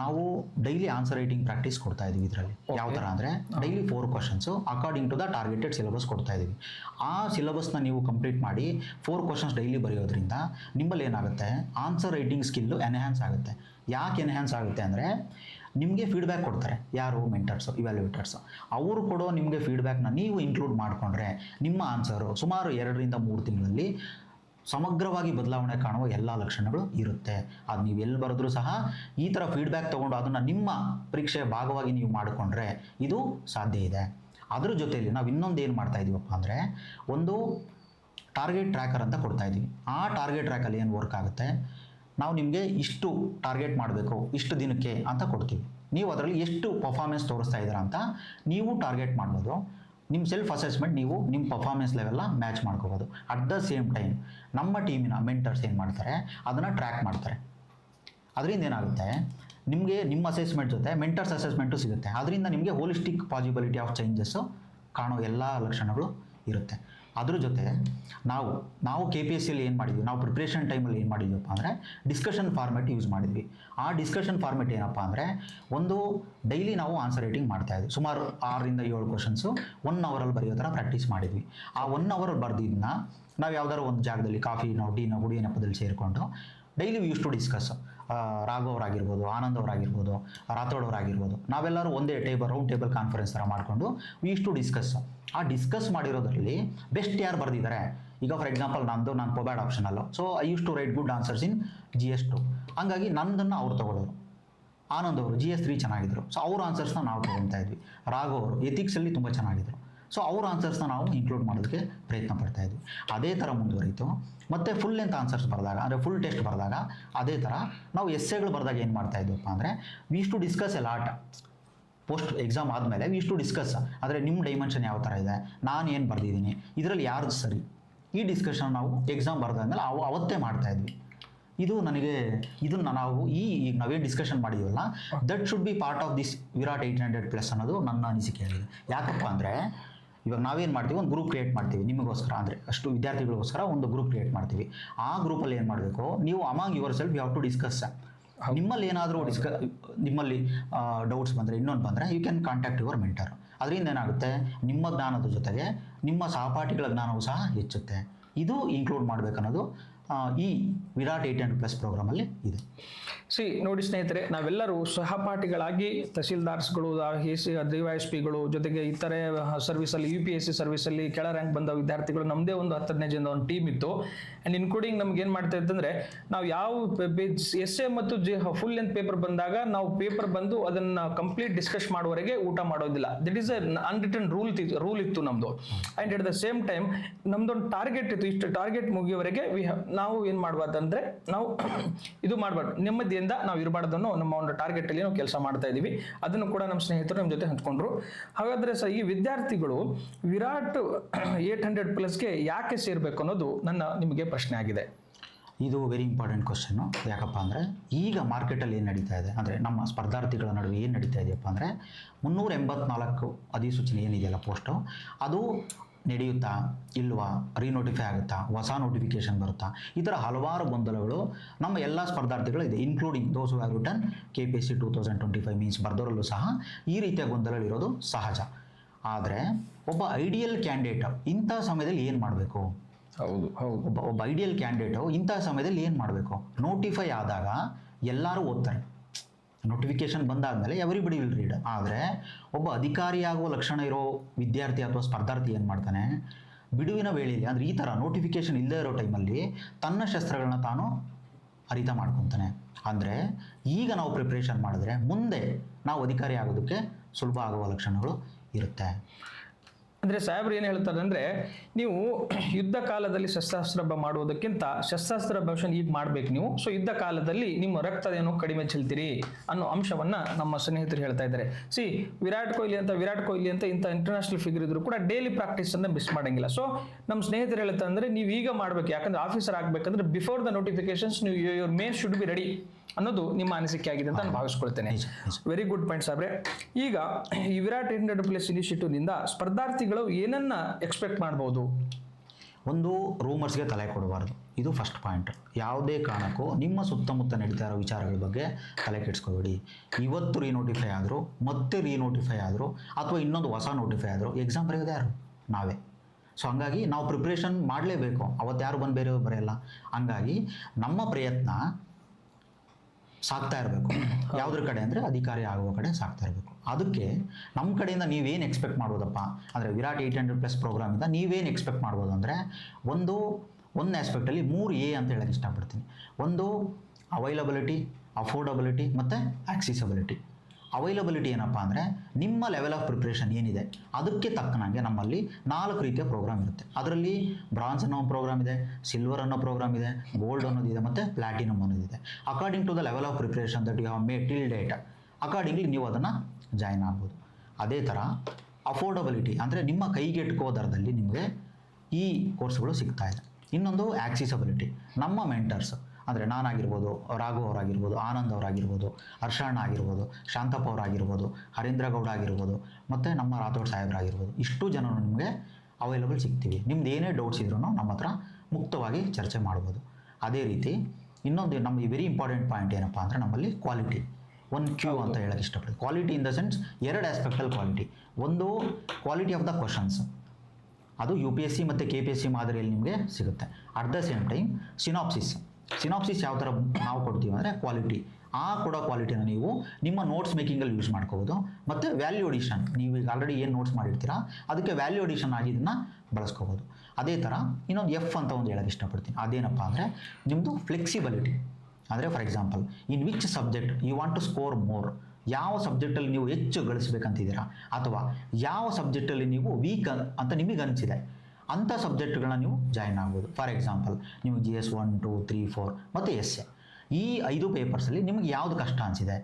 ನಾವು ಡೈಲಿ ಆನ್ಸರ್ ರೈಟಿಂಗ್ ಪ್ರಾಕ್ಟೀಸ್ ಕೊಡ್ತಾ ಇದೀವಿ ಇದರಲ್ಲಿ. ಯಾವ ಥರ ಅಂದರೆ daily four questions according to the targeted syllabus ಕೊಡ್ತಾ ಇದ್ದೀವಿ ಆ ಸಿಲೆಬಸ್ನ ನೀವು ಕಂಪ್ಲೀಟ್ ಮಾಡಿ ಫೋರ್ ಕ್ವಶನ್ಸ್ ಡೈಲಿ ಬರೆಯೋದ್ರಿಂದ ನಿಮ್ಮಲ್ಲಿ ಏನಾಗುತ್ತೆ? ಆನ್ಸರ್ ರೈಟಿಂಗ್ ಸ್ಕಿಲ್ಲು ಎನ್ಹ್ಯಾನ್ಸ್ ಆಗುತ್ತೆ. ಯಾಕೆ ಎನ್ಹ್ಯಾನ್ಸ್ ಆಗುತ್ತೆ ಅಂದರೆ ನಿಮಗೆ ಫೀಡ್ಬ್ಯಾಕ್ ಕೊಡ್ತಾರೆ. ಯಾರು? ಮೆಂಟರ್ಸು ಇವ್ಯಾಲ್ಯೂಟರ್ಸು ಅವರು ಕೊಡೋ ನಿಮಗೆ ಫೀಡ್ಬ್ಯಾಕ್ನ ನೀವು ಇನ್ಕ್ಲೂಡ್ ಮಾಡಿಕೊಂಡ್ರೆ ನಿಮ್ಮ ಆನ್ಸರು ಸುಮಾರು ಎರಡರಿಂದ ಮೂರು ತಿಂಗಳಲ್ಲಿ ಸಮಗ್ರವಾಗಿ ಬದಲಾವಣೆ ಕಾಣುವ ಎಲ್ಲ ಲಕ್ಷಣಗಳು ಇರುತ್ತೆ. ಅದು ನೀವು ಎಲ್ಲಿ ಬರೆದ್ರೂ ಸಹ ಈ ಥರ ಫೀಡ್ಬ್ಯಾಕ್ ತೊಗೊಂಡು ಅದನ್ನು ನಿಮ್ಮ ಪರೀಕ್ಷೆಯ ಭಾಗವಾಗಿ ನೀವು ಮಾಡಿಕೊಂಡ್ರೆ ಇದು ಸಾಧ್ಯ ಇದೆ. ಅದ್ರ ಜೊತೆಯಲ್ಲಿ ನಾವು ಇನ್ನೊಂದು ಏನು ಮಾಡ್ತಾ ಇದೀವಪ್ಪ ಅಂದರೆ ಒಂದು ಟಾರ್ಗೆಟ್ ಟ್ರ್ಯಾಕರ್ ಅಂತ ಕೊಡ್ತಾ ಇದ್ದೀವಿ ಆ ಟಾರ್ಗೆಟ್ ಟ್ರ್ಯಾಕಲ್ಲಿ ಏನು ವರ್ಕ್ ಆಗುತ್ತೆ? ನಾವು ನಿಮಗೆ ಇಷ್ಟು ಟಾರ್ಗೆಟ್ ಮಾಡಬೇಕು, ಇಷ್ಟು ದಿನಕ್ಕೆ ಅಂತ ಕೊಡ್ತೀವಿ. ನೀವು ಅದರಲ್ಲಿ ಎಷ್ಟು ಪರ್ಫಾರ್ಮೆನ್ಸ್ ತೋರಿಸ್ತಾ ಇದ್ದೀರಾ ಅಂತ ನೀವು ಟಾರ್ಗೆಟ್ ಮಾಡ್ಬೋದು. ನಿಮ್ಮ ಸೆಲ್ಫ್ ಅಸೆಸ್ಮೆಂಟ್ ನೀವು ನಿಮ್ಮ ಪರ್ಫಾರ್ಮೆನ್ಸ್ ಲೆವೆಲ್ಲ ಮ್ಯಾಚ್ ಮಾಡ್ಕೋಬೋದು. ಅಟ್ ದ ಸೇಮ್ ಟೈಮ್ ನಮ್ಮ ಟೀಮಿನ ಮೆಂಟರ್ಸ್ ಏನು ಮಾಡ್ತಾರೆ? ಅದನ್ನು ಟ್ರ್ಯಾಕ್ ಮಾಡ್ತಾರೆ. ಅದರಿಂದ ಏನಾಗುತ್ತೆ? ನಿಮಗೆ ನಿಮ್ಮ ಅಸೆಸ್ಮೆಂಟ್ ಜೊತೆ ಮೆಂಟರ್ಸ್ ಅಸೆಸ್ಮೆಂಟು ಸಿಗುತ್ತೆ. ಅದರಿಂದ ನಿಮಗೆ ಹೋಲಿಸ್ಟಿಕ್ ಪಾಸಿಬಿಲಿಟಿ ಆಫ್ ಚೇಂಜಸ್ಸು ಕಾಣೋ ಎಲ್ಲ ಲಕ್ಷಣಗಳು ಇರುತ್ತೆ. ಅದ್ರ ಜೊತೆ ನಾವು ನಾವು ಕೆ ಪಿ ಎಸ್ ಸಿಯಲ್ಲಿ ಏನು ಮಾಡಿದ್ವಿ? ನಾವು ಪ್ರಿಪ್ರೇಷನ್ ಟೈಮಲ್ಲಿ ಏನು ಮಾಡಿದ್ವಿಪ್ಪ ಅಂದರೆ ಡಿಸ್ಕಷನ್ ಫಾರ್ಮೆಟ್ ಯೂಸ್ ಮಾಡಿದ್ವಿ. ಆ ಡಿಸ್ಕಷನ್ ಫಾರ್ಮೆಟ್ ಏನಪ್ಪ ಅಂದರೆ ಒಂದು ಡೈಲಿ ನಾವು ಆನ್ಸರ್ ರೈಟಿಂಗ್ ಮಾಡ್ತಾ ಇದ್ವಿ. ಸುಮಾರು ಆರರಿಂದ ಏಳು ಕ್ವಶನ್ಸು ಒನ್ ಅವರಲ್ಲಿ ಬರೆಯೋ ಥರ ಪ್ರಾಕ್ಟೀಸ್ ಮಾಡಿದ್ವಿ. ಆ ಒನ್ ಅವರ್ ಬರೆದಿದ್ದನ್ನ ನಾವು ಯಾವ್ದಾದ್ರು ಒಂದು ಜಾಗದಲ್ಲಿ ಕಾಫಿ ನಾವು ಟೀ ನಾವು ಗುಡಿ ನೆಪದಲ್ಲಿ ಸೇರಿಕೊಂಡು daily we use to discuss Raghav Anand ಅವರಾಗಿರ್ಬೋದು, Rathod ಅವರಾಗಿರ್ಬೋದು. ನಾವೆಲ್ಲರೂ ಒಂದೇ ಟೇಬಲ್ ರೌಂಡ್ ಟೇಬಲ್ ಕಾನ್ಫರೆನ್ಸ್ ಥರ ಮಾಡಿಕೊಂಡು ವಿ ಯೂಸ್ ಟು ಡಿಸ್ಕಸ್ ಆ ಡಿಸ್ಕಸ್ ಮಾಡಿರೋದ್ರಲ್ಲಿ ಬೆಸ್ಟ್ ಯಾರು ಬರೆದಿದ್ದಾರೆ? ಈಗ ಫಾರ್ ಎಕ್ಸಾಂಪಲ್ ನಂದು ನಾನು ಪೊಬ್ಯಾಡ್ optional so I use to write good answers in G S two ಹಂಗಾಗಿ ನಂದನ್ನು ಅವ್ರು ತಗೊಳ್ಳೋರು ಆನಂದ್ ಅವರು ಜಿ ಎಸ್ ತ್ರೀ ಚೆನ್ನಾಗಿದ್ರು. ಸೊ ಅವ್ರ ಆನ್ಸರ್ಸ್ನ ನಾವು ತೊಗೊಳ್ತಾ ಇದ್ವಿ. ರಾಘವ್ ಅವರು ಎಥಿಕ್ಸಲ್ಲಿ ತುಂಬ ಚೆನ್ನಾಗಿದ್ರು. ಸೊ ಅವ್ರ ಆನ್ಸರ್ಸ್ನ ನಾವು ಇನ್ಕ್ಲೂಡ್ ಮಾಡೋದಕ್ಕೆ ಪ್ರಯತ್ನ ಪಡ್ತಾ ಇದ್ವಿ. ಅದೇ ಥರ ಮುಂದುವರಿತು. ಮತ್ತು ಫುಲ್ ಲೆಂತ್ ಆನ್ಸರ್ಸ್ ಬರೆದಾಗ, ಅಂದರೆ ಫುಲ್ ಟೆಸ್ಟ್ ಬರೆದಾಗ, ಅದೇ ಥರ ನಾವು ಎಸ್ಸೆಗಳು ಬರೆದಾಗ ಏನು ಮಾಡ್ತಾ ಇದ್ವಪ್ಪ ಅಂದರೆ we use to discuss a lot post exam ಆದಮೇಲೆ ಇಷ್ಟು ಟು ಡಿಸ್ಕಸ್ ಆದರೆ ನಿಮ್ಮ ಡೈಮೆನ್ಷನ್ ಯಾವ ಥರ ಇದೆ? ನಾನು ಏನು ಬರೆದಿದ್ದೀನಿ? ಇದರಲ್ಲಿ ಯಾರ್ದು ಸರಿ? ಈ ಡಿಸ್ಕಷನ್ ನಾವು ಎಕ್ಸಾಮ್ ಬರೆದಾದ್ಮೇಲೆ ಅವು, ಅವತ್ತೇ ಮಾಡ್ತಾ ಇದ್ವಿ. ಇದು ನನಗೆ, ಇದನ್ನು ನಾವು ಈ ಈಗ ನಾವೇನು discussion ಮಾಡಿದ್ವಲ್ಲ that should be part of this Virat eight hundred plus ಅನ್ನೋದು ನನ್ನ ಅನಿಸಿಕೆ ಆಗಿದೆ ಯಾಕಪ್ಪ ಅಂದರೆ, ಇವಾಗ ನಾವೇನು ಮಾಡ್ತೀವಿ? ಒಂದು ಗ್ರೂಪ್ ಕ್ರಿಯೇಟ್ ಮಾಡ್ತೀವಿ. ನಿಮಗೋಸ್ಕರ ಅಂದರೆ, ಅಷ್ಟು ವಿದ್ಯಾರ್ಥಿಗಳಿಗೋಸ್ಕರ ಒಂದು ಗ್ರೂಪ್ ಕ್ರಿಯೇಟ್ ಮಾಡ್ತೀವಿ. ಆ ಗ್ರೂಪಲ್ಲಿ ಏನು ಮಾಡಬೇಕು? ನೀವು among yourself you have to discuss ನಿಮ್ಮಲ್ಲಿ ಏನಾದರೂ ಡಿಸ್ಕ ನಿಮ್ಮಲ್ಲಿ ಡೌಟ್ಸ್ ಬಂದರೆ ಇನ್ನೊಂದು ಬಂದರೆ you can contact your mentor ಅದರಿಂದ ಏನಾಗುತ್ತೆ? ನಿಮ್ಮ ಜ್ಞಾನದ ಜೊತೆಗೆ ನಿಮ್ಮ ಸಹಪಾಠಿಗಳ ಜ್ಞಾನವೂ ಸಹ ಹೆಚ್ಚುತ್ತೆ. ಇದು ಇನ್ಕ್ಲೂಡ್ ಮಾಡಬೇಕನ್ನೋದು ಈ ವಿರಾಟ್ ಏಟ್ ಹಂಡ್ರೆಡ್ ಪ್ಲಸ್ ಪ್ರೋಗ್ರಾಮಲ್ಲಿ ಇದೆ. ಸಿ ನೋಡಿ ಸ್ನೇಹಿತರೆ, ನಾವೆಲ್ಲರೂ ಸಹಪಾಠಿಗಳಾಗಿ ತಹಸೀಲ್ದಾರ್ಸ್ಗಳು ಡಿ ವೈ ಎಸ್ ಪಿಗಳು ಜೊತೆಗೆ ಇತರೆ ಸರ್ವಿಸಲ್ಲಿ, ಯು ಪಿ ಎಸ್ ಸಿ ಸರ್ವಿಸಲ್ಲಿ ಕೆಳ ರ್ಯಾಂಕ್ ಬಂದ ವಿದ್ಯಾರ್ಥಿಗಳು ನಮ್ಮದೇ ಒಂದು ಹತ್ತನೇ ಜನ ಒಂದು ಟೀಮ್ ಇತ್ತು. ಆ್ಯಂಡ್ ಇನ್ಕ್ಲೂಡಿಂಗ್ ನಮ್ಗೆ ಏನು ಮಾಡ್ತಾ ಇತ್ತಂದ್ರೆ ನಾವು ಯಾವ ಎಸ್ ಎ ಮತ್ತು ಜಿ ಫುಲ್ ಲೆಂತ್ ಪೇಪರ್ ಬಂದಾಗ ನಾವು ಪೇಪರ್ ಬಂದು ಅದನ್ನ ಕಂಪ್ಲೀಟ್ ಡಿಸ್ಕಸ್ ಮಾಡುವವರೆಗೆ ಊಟ ಮಾಡೋದಿಲ್ಲ. That is a unwritten rule rule ಇತ್ತು ನಮ್ಮದು and at the same time ನಮ್ದೊಂದು ಟಾರ್ಗೆಟ್ ಇತ್ತು. ಇಷ್ಟು ಟಾರ್ಗೆಟ್ ಮುಗಿಯೋವರೆಗೆ ನಾವು ಏನು ಮಾಡಬಾರ್ದಂದ್ರೆ ನಾವು <coughs> ಇದು ಮಾಡಬಾರ್ದು. ನೆಮ್ಮದಿಯಿಂದ ನಾವು ಇರಬಾರ್ದನ್ನು ನಮ್ಮ ಒಂದು ಟಾರ್ಗೆಟ್ ಅಲ್ಲಿ ನಾವು ಕೆಲಸ ಮಾಡ್ತಾ ಇದೀವಿ. ಅದನ್ನು ಕೂಡ ನಮ್ಮ ಸ್ನೇಹಿತರು ನಮ್ಮ ಜೊತೆ ಹಂಚ್ಕೊಂಡ್ರು. ಹಾಗಾದ್ರೆ ಸರ್, ಈ ವಿದ್ಯಾರ್ಥಿಗಳು ವಿರಾಟ್ ಏಟ್ ಹಂಡ್ರೆಡ್ ಪ್ಲಸ್ಗೆ ಯಾಕೆ ಸೇರ್ಬೇಕು ಅನ್ನೋದು ನನ್ನ ನಿಮಗೆ ಪ್ರಶ್ನೆ ಆಗಿದೆ. ಇದು ವೆರಿ ಇಂಪಾರ್ಟೆಂಟ್ ಕ್ವಶನ್ನು ಯಾಕಪ್ಪ ಅಂದರೆ ಈಗ ಮಾರ್ಕೆಟಲ್ಲಿ ಏನು ನಡೀತಾ ಇದೆ? ಅಂದರೆ ನಮ್ಮ ಸ್ಪರ್ಧಾರ್ಥಿಗಳ ನಡುವೆ ಏನು ನಡೀತಾ ಇದೆಯಪ್ಪ ಅಂದರೆ ಮುನ್ನೂರ ಎಂಬತ್ನಾಲ್ಕು ಅಧಿಸೂಚನೆ ಏನಿದೆಯಲ್ಲ ಪೋಸ್ಟು ಅದು ನಡೆಯುತ್ತಾ ಇಲ್ವಾ ರೀನೋಟಿಫೈ ಆಗುತ್ತಾ ಹೊಸ ನೋಟಿಫಿಕೇಶನ್ ಬರುತ್ತಾ ಈ ಥರ ಹಲವಾರು ಗೊಂದಲಗಳು ನಮ್ಮ ಎಲ್ಲ ಸ್ಪರ್ಧಾರ್ಥಿಗಳು ಇದೆ including those have written K P S C two thousand twenty five means ಬರ್ದರಲ್ಲೂ ಸಹ ಈ ರೀತಿಯ ಗೊಂದಲಗಳಿರೋದು ಸಹಜ. ಆದರೆ ಒಬ್ಬ ಐಡಿಯಲ್ ಕ್ಯಾಂಡಿಡೇಟ್ ಇಂಥ ಸಮಯದಲ್ಲಿ ಏನು ಮಾಡಬೇಕು? ಹೌದು ಹೌದು. ಒಬ್ಬ ಒಬ್ಬ ಐಡಿಯಲ್ ಕ್ಯಾಂಡಿಡೇಟು ಇಂಥ ಸಮಯದಲ್ಲಿ ಏನು ಮಾಡಬೇಕು? ನೋಟಿಫೈ ಆದಾಗ ಎಲ್ಲರೂ ಓದ್ತಾರೆ. ನೋಟಿಫಿಕೇಶನ್ ಬಂದಾದಮೇಲೆ ಎವ್ರಿಬಡಿ ವಿಲ್ ರೀಡ್ ಆದರೆ ಒಬ್ಬ ಅಧಿಕಾರಿಯಾಗುವ ಲಕ್ಷಣ ಇರೋ ವಿದ್ಯಾರ್ಥಿ ಅಥವಾ ಸ್ಪರ್ಧಾರ್ಥಿ ಏನು ಮಾಡ್ತಾನೆ? ಬಿಡುವಿನ ವೇಳೆಯಲ್ಲಿ, ಅಂದರೆ ಈ ಥರ ನೋಟಿಫಿಕೇಶನ್ ಇಲ್ಲದೇ ಇರೋ ಟೈಮಲ್ಲಿ ತನ್ನ ಶಸ್ತ್ರಗಳನ್ನ ತಾನು ಅರಿತ ಮಾಡ್ಕೊತಾನೆ. ಅಂದರೆ ಈಗ ನಾವು ಪ್ರಿಪ್ರೇಷನ್ ಮಾಡಿದ್ರೆ ಮುಂದೆ ನಾವು ಅಧಿಕಾರಿ ಆಗೋದಕ್ಕೆ ಸುಲಭ ಆಗುವ ಲಕ್ಷಣಗಳು ಇರುತ್ತೆ. ಅಂದ್ರೆ ಸಾಹೇಬ್ರು ಏನು ಹೇಳ್ತಾರೆ ಅಂದರೆ ನೀವು ಯುದ್ಧ ಕಾಲದಲ್ಲಿ ಶಸ್ತ್ರಾಸ್ತ್ರ ಮಾಡುವುದಕ್ಕಿಂತ ಶಸ್ತ್ರಾಸ್ತ್ರ ಭವಿಷ್ಯ ಈಗ ಮಾಡಬೇಕು ನೀವು. ಸೊ ಯುದ್ಧ ಕಾಲದಲ್ಲಿ ನಿಮ್ಮ ರಕ್ತದೇನು ಕಡಿಮೆ ಚೆಲ್ತೀರಿ ಅನ್ನೋ ಅಂಶವನ್ನು ನಮ್ಮ ಸ್ನೇಹಿತರು ಹೇಳ್ತಾ ಇದ್ದಾರೆ. ಸಿ ವಿರಾಟ್ ಕೊಹ್ಲಿ ಅಂತ, ವಿರಾಟ್ ಕೊಹ್ಲಿ ಅಂತ ಇಂಥ ಇಂಟರ್ನ್ಯಾಷನಲ್ ಫಿಗರ್ ಇದ್ರು ಕೂಡ ಡೈಲಿ ಪ್ರಾಕ್ಟೀಸ್ ಅನ್ನ ಮಿಸ್ ಮಾಡೋಂಗಿಲ್ಲ. ಸೊ ನಮ್ಮ ಸ್ನೇಹಿತರು ಹೇಳ್ತಾ ಅಂದರೆ ನೀವು ಈಗ ಮಾಡಬೇಕು, ಯಾಕಂದ್ರೆ ಆಫೀಸರ್ ಆಗಬೇಕಂದ್ರೆ ಬಿಫೋರ್ ದ ನೋಟಿಫಿಕೇಶನ್ಸ್ ನೀವು your main should be ready ಅನ್ನೋದು ನಿಮ್ಮ ಅನಿಸಿಕೆ ಆಗಿದೆ ಅಂತ ನಾನು ಭಾವಿಸ್ಕೊಳ್ತೇನೆ. ವೆರಿ ಗುಡ್ ಪಾಯಿಂಟ್ ಸಾಬ್ರೆ. ಈಗ ಈ ವಿರಾಟ್ ಇಂಡಿಯಾ ಪ್ಲೇಸ್ ಇನಿಷಿಯೇಟಿವ್ನಿಂದ ಸ್ಪರ್ಧಾರ್ಥಿಗಳು ಏನನ್ನ ಎಕ್ಸ್ಪೆಕ್ಟ್ ಮಾಡ್ಬೋದು? ಒಂದು ರೂಮರ್ಸ್ಗೆ ತಲೆ ಕೊಡಬಾರ್ದು. ಇದು ಫಸ್ಟ್ ಪಾಯಿಂಟ್ ಯಾವುದೇ ಕಾರಣಕ್ಕೂ ನಿಮ್ಮ ಸುತ್ತಮುತ್ತ ನಡೀತಾ ಇರೋ ವಿಚಾರಗಳ ಬಗ್ಗೆ ತಲೆ ಕೆಡಿಸ್ಕೋಬೇಡಿ. ಇವತ್ತು ರೀನೋಟಿಫೈ ಆದರೂ ಮತ್ತೆ ರೀನೋಟಿಫೈ ಆದರೂ ಅಥವಾ ಇನ್ನೊಂದು ಹೊಸ ನೋಟಿಫೈ ಆದರೂ ಎಕ್ಸಾಮ್ ಬರೆಯೋದು ಯಾರು? ನಾವೇ. ಸೊ ಹಂಗಾಗಿ ನಾವು ಪ್ರಿಪ್ರೇಷನ್ ಮಾಡಲೇಬೇಕು. ಅವತ್ತು ಯಾರು ಬಂದು ಬೇರೆಯವ್ರು ಬರೆಯಲ್ಲ. ಹಂಗಾಗಿ ನಮ್ಮ ಪ್ರಯತ್ನ ಸಾಕ್ತಾ ಇರಬೇಕು. ಯಾವುದ್ರ ಕಡೆ ಅಂದರೆ ಅಧಿಕಾರಿ ಆಗುವ ಕಡೆ ಸಾಕ್ತಾ ಇರಬೇಕು. ಅದಕ್ಕೆ ನಮ್ಮ ಕಡೆಯಿಂದ ನೀವೇನು ಎಕ್ಸ್ಪೆಕ್ಟ್ ಮಾಡ್ಬೋದಪ್ಪ? ಅಂದರೆ ವಿರಾಟ್ ಏಯ್ಟ್ ಹಂಡ್ರೆಡ್ ಪ್ಲಸ್ ಪ್ರೋಗ್ರಾಮಿಂದ ನೀವೇನು ಎಕ್ಸ್ಪೆಕ್ಟ್ ಮಾಡ್ಬೋದು ಅಂದರೆ ಒಂದು ಒಂದು ಆಸ್ಪೆಕ್ಟಲ್ಲಿ ಮೂರು ಎ ಅಂತ ಹೇಳೋಕ್ಕೆ ಇಷ್ಟಪಡ್ತೀನಿ. ಒಂದು ಅವೈಲಬಿಲಿಟಿ ಅಫೋರ್ಡಬಿಲಿಟಿ ಮತ್ತು ಆಕ್ಸಿಸಬಿಲಿಟಿ ಅವೈಲಬಿಲಿಟಿ ಏನಪ್ಪ ಅಂದರೆ ನಿಮ್ಮ ಲೆವೆಲ್ ಆಫ್ ಪ್ರಿಪ್ರೇಷನ್ ಏನಿದೆ, ಅದಕ್ಕೆ ತಕ್ಕನಾಗೆ ನಮ್ಮಲ್ಲಿ ನಾಲ್ಕು ರೀತಿಯ ಪ್ರೋಗ್ರಾಮ್ ಇರುತ್ತೆ. ಅದರಲ್ಲಿ ಬ್ರಾನ್ಸ್ ಅನ್ನೋ ಪ್ರೋಗ್ರಾಮ್ ಇದೆ ಸಿಲ್ವರ್ ಅನ್ನೋ ಪ್ರೋಗ್ರಾಮ್ ಇದೆ ಗೋಲ್ಡ್ ಅನ್ನೋದಿದೆ ಮತ್ತು platinum ಅನ್ನೋದಿದೆ according to the level of preparation that you have made till date accordingly ನೀವು ಅದನ್ನು ಜಾಯ್ನ್ ಆಗ್ಬೋದು. ಅದೇ ಥರ ಅಫೋರ್ಡಬಿಲಿಟಿ ಅಂದರೆ ನಿಮ್ಮ ಕೈಗೆಟುಕೋ ದರದಲ್ಲಿ ನಿಮಗೆ ಈ ಕೋರ್ಸ್ಗಳು ಸಿಗ್ತಾ ಇದೆ. ಇನ್ನೊಂದು ಆಕ್ಸಿಸಬಿಲಿಟಿ ನಮ್ಮ ಮೆಂಟರ್ಸ್ ಅಂದರೆ ನಾನಾಗಿರ್ಬೋದು ರಾಘು ಅವರಾಗಿರ್ಬೋದು ಆನಂದ್ ಅವರಾಗಿರ್ಬೋದು ಹರ್ಷಣ್ಣ ಆಗಿರ್ಬೋದು ಶಾಂತಪ್ಪ ಅವರಾಗಿರ್ಬೋದು ಹರೀಂದ್ರ ಗೌಡ ಆಗಿರ್ಬೋದು ಮತ್ತು ನಮ್ಮ ರಾಥೋಡ್ ಸಾಹೇಬ್ರಾಗಿರ್ಬೋದು. ಇಷ್ಟು ಜನರು ನಿಮಗೆ ಅವೈಲಬಲ್ ಸಿಗ್ತೀವಿ. ನಿಮ್ದು ಏನೇ ಡೌಟ್ಸ್ ಇದ್ರೂ ನಮ್ಮ ಹತ್ರ ಮುಕ್ತವಾಗಿ ಚರ್ಚೆ ಮಾಡ್ಬೋದು. ಅದೇ ರೀತಿ ಇನ್ನೊಂದು ನಮ್ಮ ವೆರಿ ಇಂಪಾರ್ಟೆಂಟ್ ಪಾಯಿಂಟ್ ಏನಪ್ಪ ಅಂದರೆ ನಮ್ಮಲ್ಲಿ ಕ್ವಾಲಿಟಿ ಒಂದು ಕ್ಯೂ ಅಂತ ಹೇಳಕ್ಕೆ ಇಷ್ಟಪಡ್ತೀವಿ ಕ್ವಾಲಿಟಿ ಇನ್ ದ ಸೆನ್ಸ್ ಎರಡು ಆಸ್ಪೆಕ್ಟಲ್ಲಿ ಕ್ವಾಲಿಟಿ ಒಂದು ಕ್ವಾಲಿಟಿ ಆಫ್ ದ ಕ್ವಶನ್ಸ್ ಅದು ಯು ಪಿ ಎಸ್ ಸಿ ಮತ್ತು ಕೆ ಪಿ ಎಸ್ ಸಿ ಮಾದರಿಯಲ್ಲಿ ನಿಮಗೆ ಸಿಗುತ್ತೆ. At the same time synopsis synopsis ಯಾವ ಥರ ನಾವು ಕೊಡ್ತೀವಿ ಅಂದರೆ ಕ್ವಾಲಿಟಿ ಆ ಕೊಡೋ ಕ್ವಾಲಿಟಿನ ನೀವು ನಿಮ್ಮ ನೋಟ್ಸ್ ಮೇಕಿಂಗಲ್ಲಿ ಯೂಸ್ ಮಾಡ್ಕೋಬೋದು. ಮತ್ತು ವ್ಯಾಲ್ಯೂ ಅಡಿಷನ್ ನೀವು ಈಗ ಆಲ್ರೆಡಿ ಏನು ನೋಟ್ಸ್ ಮಾಡಿರ್ತೀರಾ, ಅದಕ್ಕೆ ವ್ಯಾಲ್ಯೂ ಅಡಿಷನ್ ಆಗಿ ಇದನ್ನು ಬಳಸ್ಕೋಬೋದು. ಅದೇ ಥರ ಇನ್ನೊಂದು ಎಫ್ ಅಂತ ಒಂದು ಹೇಳೋಕ್ಕೆ ಇಷ್ಟಪಡ್ತೀನಿ. ಅದೇನಪ್ಪ ಅಂದರೆ ನಿಮ್ಮದು ಫ್ಲೆಕ್ಸಿಬಿಲಿಟಿ ಅಂದರೆ for example in which subject you want to score more ಯಾವ ಸಬ್ಜೆಕ್ಟಲ್ಲಿ ನೀವು ಹೆಚ್ಚು ಗಳಿಸ್ಬೇಕಂತಿದ್ದೀರಾ? ಅಥವಾ ಯಾವ ಸಬ್ಜೆಕ್ಟಲ್ಲಿ ನೀವು ವೀಕ್ ಅಂತ ನಿಮಗೆ ಅನಿಸಿದೆ? ಅಂಥ ಸಬ್ಜೆಕ್ಟ್ಗಳನ್ನ ನೀವು ಜಾಯ್ನ್ ಆಗ್ಬೋದು. ಫಾರ್ ಎಕ್ಸಾಂಪಲ್ ನೀವು G S one two three four ಮತ್ತು ಎಸ್ ಎ ಈ ಐದು ಪೇಪರ್ಸಲ್ಲಿ ನಿಮಗೆ ಯಾವುದು ಕಷ್ಟ ಅನಿಸಿದೆ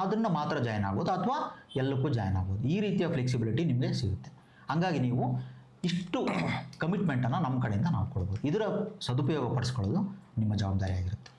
ಅದನ್ನು ಮಾತ್ರ ಜಾಯ್ನ್ ಆಗ್ಬೋದು ಅಥವಾ ಎಲ್ಲಕ್ಕೂ ಜಾಯ್ನ್ ಆಗ್ಬೋದು. ಈ ರೀತಿಯ ಫ್ಲೆಕ್ಸಿಬಿಲಿಟಿ ನಿಮಗೆ ಸಿಗುತ್ತೆ. ಹಂಗಾಗಿ ನೀವು ಇಷ್ಟು <coughs> ಕಮಿಟ್ಮೆಂಟನ್ನು ನಮ್ಮ ಕಡೆಯಿಂದ ನಾವು ಕೊಡ್ಬೋದು. ಇದರ ಸದುಪಯೋಗ ಪಡಿಸ್ಕೊಳ್ಳೋದು ನಿಮ್ಮ ಜವಾಬ್ದಾರಿಯಾಗಿರುತ್ತೆ.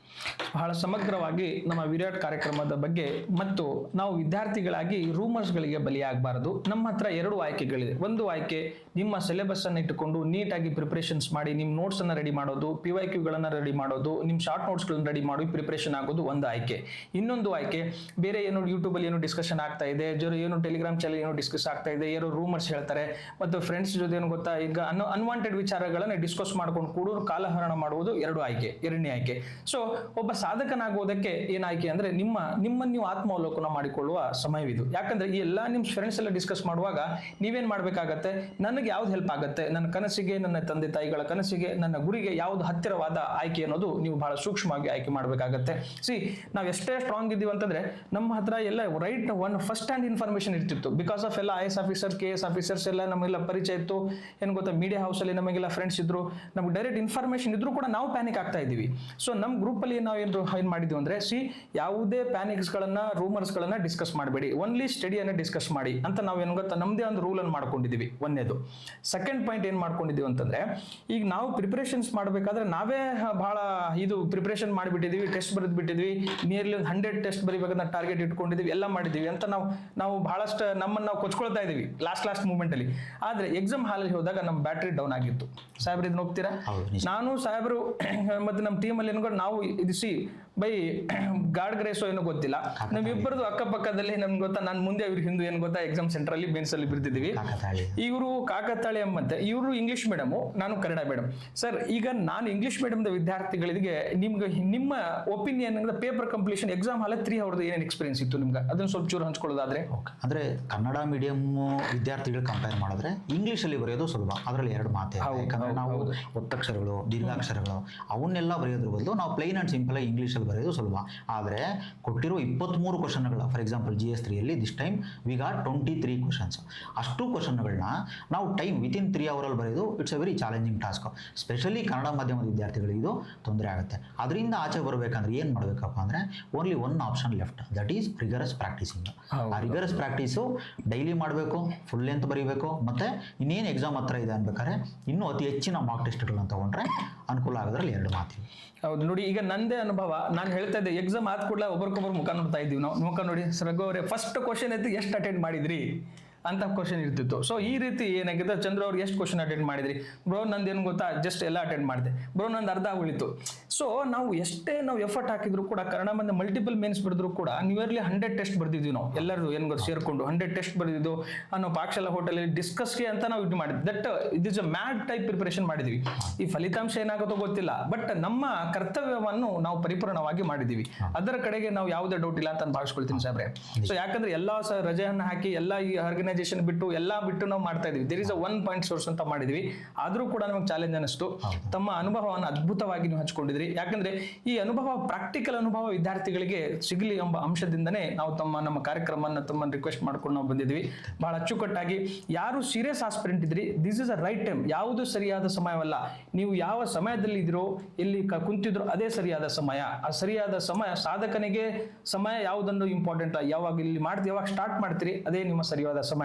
ಬಹಳ ಸಮಗ್ರವಾಗಿ ನಮ್ಮ ವಿರಾಟ್ ಕಾರ್ಯಕ್ರಮದ ಬಗ್ಗೆ ಮತ್ತು ನಾವು ವಿದ್ಯಾರ್ಥಿಗಳಾಗಿ ರೂಮರ್ಸ್ಗಳಿಗೆ ಬಲಿಯಾಗಬಾರದು. ನಮ್ಮ ಹತ್ರ ಎರಡು ಆಯ್ಕೆಗಳಿದೆ. ಒಂದು ಆಯ್ಕೆ, ನಿಮ್ಮ ಸಿಲೆಬಸ್ ಅನ್ನು ಇಟ್ಟುಕೊಂಡು ನೀಟಾಗಿ ಪ್ರಿಪ್ರೇಷನ್ಸ್ ಮಾಡಿ, ನಿಮ್ಮ ನೋಟ್ಸ್ ಅನ್ನು ರೆಡಿ ಮಾಡೋದು ಪಿ ವೈ ಕ್ಯೂಗಳನ್ನು ರೆಡಿ ಮಾಡೋದು, ನಿಮ್ಮ ಶಾರ್ಟ್ ನೋಟ್ಸ್ಗಳನ್ನು ರೆಡಿ ಮಾಡಿ ಪ್ರಿಪ್ರೇಷನ್ ಆಗೋದು ಒಂದು ಆಯ್ಕೆ. ಇನ್ನೊಂದು ಆಯ್ಕೆ, ಬೇರೆ ಏನೋ ಯೂಟ್ಯೂಬಲ್ಲಿ ಏನೋ ಡಿಸ್ಕಷನ್ ಆಗ್ತಾ ಇದೆ ಜೊತೆ ಏನೋ ಟೆಲಿಗ್ರಾಮ್ ಚಾನಲ್ ಏನೋ ಡಿಸ್ಕಸ್ ಆಗ್ತಾ ಇದೆ, ಏನೋ ರೂಮರ್ಸ್ ಹೇಳ್ತಾರೆ, ಮತ್ತು ಫ್ರೆಂಡ್ಸ್ ಜೊತೆ ಏನು ಗೊತ್ತಾ, ಈಗ ಅನ್ ಅನ್ವಾಂಟೆಡ್ ವಿಚಾರಗಳನ್ನು ಡಿಸ್ಕಸ್ ಮಾಡ್ಕೊಂಡು ಕೂಡ ಕಾಲಹರಣ ಮಾಡುವುದು ಎರಡು ಆಯ್ಕೆ, ಎರಡನೇ ಆಯ್ಕೆ. ಸೊ ಒಬ್ಬ ಸಾಧಕನಾಗುವುದಕ್ಕೆ ಏನಾಯ್ಕೆ ಅಂದ್ರೆ ನಿಮ್ಮ, ನಿಮ್ಮನ್ನು ನೀವು ಆತ್ಮಾವಲೋಕನ ಮಾಡಿಕೊಳ್ಳುವ ಸಮಯವಿದು. ಯಾಕಂದ್ರೆ ಈ ಎಲ್ಲ ನಿಮ್ಮ ಫ್ರೆಂಡ್ಸ್ ಎಲ್ಲ ಡಿಸ್ಕಸ್ ಮಾಡುವಾಗ ನೀವೇನ್ ಮಾಡ್ಬೇಕಾಗತ್ತೆ? ನನಗೆ ಯಾವ್ದು ಹೆಲ್ಪ್ ಆಗುತ್ತೆ? ನನ್ನ ಕನಸಿಗೆ, ನನ್ನ ತಂದೆ ತಾಯಿಗಳ ಕನಸಿಗೆ, ನನ್ನ ಗುರಿಗೆ ಯಾವ್ದು ಹತ್ತಿರವಾದ ಆಯ್ಕೆ ಅನ್ನೋದು ನೀವು ಬಹಳ ಸೂಕ್ಷ್ಮವಾಗಿ ಆಯ್ಕೆ ಮಾಡಬೇಕಾಗತ್ತೆ. ಸಿ ನಾವು ಎಷ್ಟೇ ಸ್ಟ್ರಾಂಗ್ ಇದ್ದೀವಿ ಅಂತಂದ್ರೆ ನಮ್ಮ ಹತ್ರ ಎಲ್ಲ right one first hand information ಇರ್ತಿತ್ತು. ಬಿಕಾಸ್ ಆಫ್ ಎಲ್ಲ I S officer K S officers ಎಲ್ಲ ನಮಗೆಲ್ಲ ಪರಿಚಯ ಇತ್ತು. ಏನು ಗೊತ್ತಾ ಮೀಡಿಯಾ ಹೌಸ್ ಅಲ್ಲಿ ನಮಗೆಲ್ಲ ಫ್ರೆಂಡ್ಸ್ ಇದ್ರು. ನಮ್ಗೆ ಡೈರೆಕ್ಟ್ ಇನ್ಫಾರ್ಮೇಶನ್ ಇದ್ರು ಕೂಡ ನಾವು ಪ್ಯಾನಿಕ್ ಆಗ್ತಾ ಇದೀವಿ ಸೊ ನಮ್ಮ ಗ್ರೂಪಲ್ಲಿ ನಾವು ಏನು ಏನು ಮಾಡಿದ್ವಿ ಅಂದ್ರೆ ಸಿ ಯಾವುದೇ ಪ್ಯಾನಿಕ್ಸ್ಗಳನ್ನ ರೂಮರ್ಸ್ಗಳನ್ನ ಡಿಸ್ಕಸ್ ಮಾಡಬೇಡಿ. ಓನ್ಲಿ ಸ್ಟಡಿಯನ್ನು ಡಿಸ್ಕಸ್ ಮಾಡಿ ಅಂತ ನಾವು ಏನು ಗೊತ್ತಾ ನಮ್ಮದೇ ಒಂದು ರೂಲ್ ಅನ್ನು ಮಾಡ್ಕೊಂಡಿದ್ದೀವಿ ಒಂದೇದು ಸೆಕೆಂಡ್ ಪಾಯಿಂಟ್ ಏನು ಮಾಡ್ಕೊಂಡಿದ್ದೀವಿ ಅಂತಂದ್ರೆ ಈಗ ನಾವು ಪ್ರಿಪ್ರೇಷನ್ಸ್ ಮಾಡಬೇಕಾದ್ರೆ ನಾವೇ ಬಹಳ ಇದು ಪ್ರಿಪರೇಷನ್ ಮಾಡಿಬಿಟ್ಟಿದ್ವಿ ಟೆಸ್ಟ್ ಬರೆದು ಬಿಟ್ಟಿದ್ವಿ ನಿಯರ್ಲಿ ಒಂದು ಹಂಡ್ರೆಡ್ ಟೆಸ್ಟ್ ಬರೀಬೇಕಂತ ಟಾರ್ಗೆಟ್ ಇಟ್ಕೊಂಡಿದ್ದೀವಿ ಎಲ್ಲ ಮಾಡಿದ್ದೀವಿ ಅಂತ ನಾವು ನಾವು ಬಹಳಷ್ಟು ನಮ್ಮನ್ನು ನಾವು ಕೊಚ್ಕೊಳ್ತಾ ಇದೀವಿ ಲಾಸ್ಟ್ ಲಾಸ್ಟ್ ಮೂಮೆಂಟಲ್ಲಿ ಆದರೆ ಎಕ್ಸಾಮ್ ಹಾಲಲ್ಲಿ ಹೋದಾಗ ನಮ್ಮ ಬ್ಯಾಟ್ರಿ ಡೌನ್ ಆಗಿತ್ತು. ಸಾಹೇಬ್ರ ಇದನ್ನ ಹೋಗ್ತೀರಾ ನಾನು ಸಾಹೇಬರು <clears throat> ಮತ್ತೆ ನಮ್ಮ ಟೀಮಲ್ಲಿ ಏನ್ಕೊಂಡು ನಾವು ಇದು ಸಿ ಬೈ <clears throat> ಗಾರ್ಡ್ ಗ್ರೇಸೋ ಏನೋ ಗೊತ್ತಿಲ್ಲ. ನಮ್ಮಿಬ್ಬರದು ಅಕ್ಕಪಕ್ಕದಲ್ಲಿ ನಮ್ಗೆ ಗೊತ್ತಾ ನಾನು ಮುಂದೆ ಅವ್ರಿಗೆ ಹಿಂದೂ ಏನು ಗೊತ್ತಾ ಎಕ್ಸಾಮ್ ಸೆಂಟರ್ ಅಲ್ಲಿ ಬೆನ್ಸ್ ಅಲ್ಲಿ ಬಿರ್ತಿದೀವಿ ಇವರು ಕಾಕತಾಳಿ ಎಂಬಂತೆ ಇವರು ಇಂಗ್ಲಿಷ್ ಮೀಡಿಯಮ್ ನಾನು ಕನ್ನಡ ಮೇಡಮ್ ಸರ್ ಈಗ ನಾನು ಇಂಗ್ಲಿಷ್ ಮೀಡಿಯಂದ ವಿದ್ಯಾರ್ಥಿಗಳಿಗೆ ನಿಮ್ಗೆ ನಿಮ್ಮ ಒಪಿನಿಯನ್ ಪೇಪರ್ ಕಂಪ್ಲೀಷನ್ ಎಕ್ಸಾಮ್ ಹಾಲೆ ತ್ರೀ ಅವ್ರದ್ದು ಏನೇನು ಎಕ್ಸ್ಪೀರಿಯನ್ಸ್ ಇತ್ತು ನಿಮ್ಗೆ? ಅದನ್ನ ಸ್ವಲ್ಪ ಚೂರು ಹಂಚ್ಕೊಳ್ಳೋದಾದ್ರೆ. ಅಂದ್ರೆ ಕನ್ನಡ ಮೀಡಿಯಂ ವಿದ್ಯಾರ್ಥಿಗಳು ಕಂಪೇರ್ ಮಾಡಿದ್ರೆ ಅಲ್ಲಿ ಬರೆಯೋದು ಸುಲಭ. ಅದರಲ್ಲಿ ಎರಡು ಮಾತೆ ಯಾಕಂದ್ರೆ ನಾವು. ಒತ್ತಕ್ಷರಗಳು ದೀರ್ಘಾಕ್ಷರಗಳು ಅವನ್ನೆಲ್ಲ ಬರೆಯೋದ್ರ ಬದಲು ನಾವು ಪ್ಲೈನ್ ಅಂಡ್ ಸಿಂಪಲ್ ಆಗಿ ಇಂಗ್ಲೀಷಲ್ಲಿ ಬರೆಯೋದು ಸುಲಭ. ಆದರೆ ಕೊಟ್ಟಿರೋ ಇಪ್ಪತ್ತ್ಮೂರು ಕ್ವಶನ್ಗಳ for example G S ತ್ರೀಯಲ್ಲಿ this time we got twenty three questions ಅಷ್ಟು ಕ್ವಶನ್ಗಳನ್ನ ನಾವು ಟೈಮ್ ವಿತಿನ್ ತ್ರೀ ಅವರಲ್ಲಿ ಬರೆಯೋದು it's a very challenging task specially Kannada ಮಾಧ್ಯಮದ ವಿದ್ಯಾರ್ಥಿಗಳಿಗೆ ಇದು ತೊಂದರೆ ಆಗುತ್ತೆ. ಅದರಿಂದ ಆಚೆ ಬರಬೇಕಂದ್ರೆ ಏನು ಮಾಡಬೇಕಪ್ಪ ಅಂದರೆ only one option left that is rigorous practising. ಆ ರಿಗರಸ್ ಪ್ರಾಕ್ಟೀಸು ಡೈಲಿ ಮಾಡಬೇಕು ಫುಲ್ ಲೆಂತ್ ಬರೀಬೇಕು ಮತ್ತು ಇನ್ನೇನು ಎಕ್ಸಾಮ್ ಹತ್ರ ಇದೆ ಅನ್ಬೇಕಾದ್ರೆ ಇನ್ನೂ ಅತಿ ಹೆಚ್ಚಿನ ಮಾರ್ಕ್ ಟೆಸ್ಟ್ಗಳನ್ನ ತೊಗೊಂಡ್ರೆ ಅನುಕೂಲ ಆಗೋದ್ರಲ್ಲಿ ಎರಡು ಮಾತು ಹೌದು, ನೋಡಿ, ಈಗ ನಂದೇ ಅನುಭವ. ನಾನು ಹೇಳ್ತಾ ಇದ್ದೆ ಎಕ್ಸಾಮ್ ಆದ ಕೂಡಲೇ ಒಬ್ಬರಿಗೊಬ್ಬರು ಮುಖ ನೋಡ್ತಾ ಇದ್ದೀವಿ ನಾವು. ಮುಖ ನೋಡಿ ರಘು ಅವರೇ ಫಸ್ಟ್ ಕ್ವಶನ್ ಐತಿ ಎಷ್ಟು ಅಟೆಂಡ್ ಮಾಡಿದ್ರಿ? ಅಂತ ಕ್ವಶನ್ ಇರ್ತಿತ್ತು. ಸೊ ಈ ರೀತಿ ಏನಾಗಿದೆ? ಚಂದ್ರ ಅವ್ರು ಎಷ್ಟು ಕ್ವಶನ್ ಅಟೆಂಡ್ ಮಾಡಿದ್ರಿ? ಬ್ರೋ ನಂದು ಏನು ಗೊತ್ತಾ? ಜಸ್ಟ್ ಎಲ್ಲ ಅಟೆಂಡ್ ಮಾಡಿದೆ. ಬ್ರೋ ನಂದು ಅರ್ಧ ಉಳಿತು. ಸೊ ನಾವು ಎಷ್ಟೇ ನಾವು ಎಫರ್ಟ್ ಹಾಕಿದ್ರು ಕೂಡ ಕನ್ನಡ ಮಂದಿ ಮಲ್ಟಿಪಲ್ ಮೇನ್ಸ್ ಬರೆದ್ರು ಕೂಡ ನಿಯರ್ಲಿ ಹಂಡ್ರೆಡ್ ಟೆಸ್ಟ್ ಬರ್ದಿದ್ವಿ ನಾವು. ಎಲ್ಲರೂ ಏನು ಗೊತ್ತು ಸೇರ್ಕೊಂಡು ಹಂಡ್ರೆಡ್ ಟೆಸ್ಟ್ ಬರ್ದಿದ್ದು, ಅನ್ನೋ ಪಾಠಶಾಲಾ ಹೋಟೆಲ್ ಡಿಸ್ಕಸ್ಗೆ ಅಂತ ನಾವು ಇದು ಮಾಡಿದ್ವಿ. That it is a mad type preparation ಮಾಡಿದ್ವಿ. ಈ ಫಲಿತಾಂಶ ಏನಾಗುತ್ತೋ ಗೊತ್ತಿಲ್ಲ. ಬಟ್ ನಮ್ಮ ಕರ್ತವ್ಯವನ್ನು ನಾವು ಪರಿಪೂರ್ಣವಾಗಿ ಮಾಡಿದ್ದೀವಿ. ಅದರ ಕಡೆಗೆ ನಾವು ಯಾವುದೇ ಡೌಟ್ ಇಲ್ಲ ಅಂತ ಭಾವಿಸ್ಕೊಳ್ತೀನಿ ಸಾಬ್ರೆ ಸೊ ಯಾಕಂದ್ರೆ ಎಲ್ಲ ರಜೆಯನ್ನು ಹಾಕಿ, ಎಲ್ಲ ಈ ಆರ್ಗನೈಸೇಷನ್ ಬಿಟ್ಟು ಎಲ್ಲ ಬಿಟ್ಟು ನಾವು ಮಾಡ್ತಾ ಇದೀವಿ. There is a one point source ಅಂತ ಮಾಡಿದ್ವಿ. ಆದ್ರೂ ಕೂಡ ನಮಗೆ ಚಾಲೆಂಜ್ ಅನಿಸ್ತು ತಮ್ಮ ಅನುಭವವನ್ನು ಅದ್ಭುತವಾಗಿ ನೀವು ಹಂಚ್ಕೊಂಡಿದ್ರಿ. ಯಾಕಂದ್ರೆ ಈ ಅನುಭವ ಪ್ರಾಕ್ಟಿಕಲ್ ಅನುಭವ ವಿದ್ಯಾರ್ಥಿಗಳಿಗೆ ಸಿಗಲಿ ಎಂಬ ಅಂಶದಿಂದನೇ ನಾವು ತಮ್ಮ ನಮ್ಮ ಕಾರ್ಯಕ್ರಮವನ್ನು ತಮ್ಮನ್ನು ರಿಕ್ವೆಸ್ಟ್ ಮಾಡ್ಕೊಂಡು ನಾವು ಬಂದಿದ್ವಿ. ಬಹಳ ಅಚ್ಚುಕಟ್ಟಾಗಿ ಯಾರು ಸೀರಿಯಸ್ ಆಸ್ಪಿರೆಂಟ್ ಇದ್ರಿ this is a right time ಯಾವುದು ಸರಿಯಾದ ಸಮಯವಲ್ಲ. ನೀವು ಯಾವ ಸಮಯದಲ್ಲಿ ಇದ್ರೋ ಎಲ್ಲಿ ಕುಂತಿದ್ರು ಕುಂತಿದ್ರೋ ಅದೇ ಸರಿಯಾದ ಸಮಯ. ಆ ಸರಿಯಾದ ಸಮಯ ಸಾಧಕನಿಗೆ ಸಮಯ ಯಾವುದನ್ನು ಇಂಪಾರ್ಟೆಂಟ್ ಯಾವಾಗ ಇಲ್ಲಿ ಮಾಡ್ತೀವಿ ಯಾವಾಗ ಸ್ಟಾರ್ಟ್ ಮಾಡ್ತೀರಿ ಅದೇ ನಿಮ್ಮ ಸರಿಯಾದ ಸಮಯ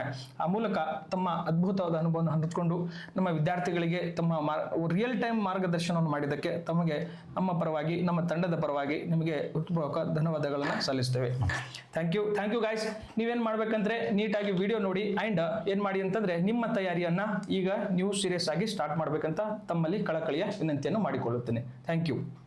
ಆ ಮೂಲಕ ತಮ್ಮ ಅದ್ಭುತವಾದ ಅನುಭವವನ್ನು ಹಂಚಿಕೊಂಡು ನಮ್ಮ ವಿದ್ಯಾರ್ಥಿಗಳಿಗೆ ತಮ್ಮ ರಿಯಲ್ ಟೈಮ್ ಮಾರ್ಗದರ್ಶನವನ್ನು ಮಾಡಿದ್ದಕ್ಕೆ ತಮಗೆ ನಮ್ಮ ಪರವಾಗಿ, ನಮ್ಮ ತಂಡದ ಪರವಾಗಿ ನಿಮಗೆ ಹೃತ್ಪೂರ್ವಕ ಧನ್ಯವಾದಗಳನ್ನು ಸಲ್ಲಿಸ್ತೇವೆ. Thank you thank you guys ನೀವೇನು ಮಾಡ್ಬೇಕಂದ್ರೆ ನೀಟಾಗಿ ವಿಡಿಯೋ ನೋಡಿ ಆ್ಯಂಡ್ ಏನು ಮಾಡಿ ಅಂತಂದರೆ ನಿಮ್ಮ ತಯಾರಿಯನ್ನ ಈಗ ನೀವು ಸೀರಿಯಸ್ ಆಗಿ ಸ್ಟಾರ್ಟ್ ಮಾಡಬೇಕಂತ ತಮ್ಮಲ್ಲಿ ಕಳಕಳಿಯ ವಿನಂತಿಯನ್ನು ಮಾಡಿಕೊಳ್ಳುತ್ತೇನೆ. Thank you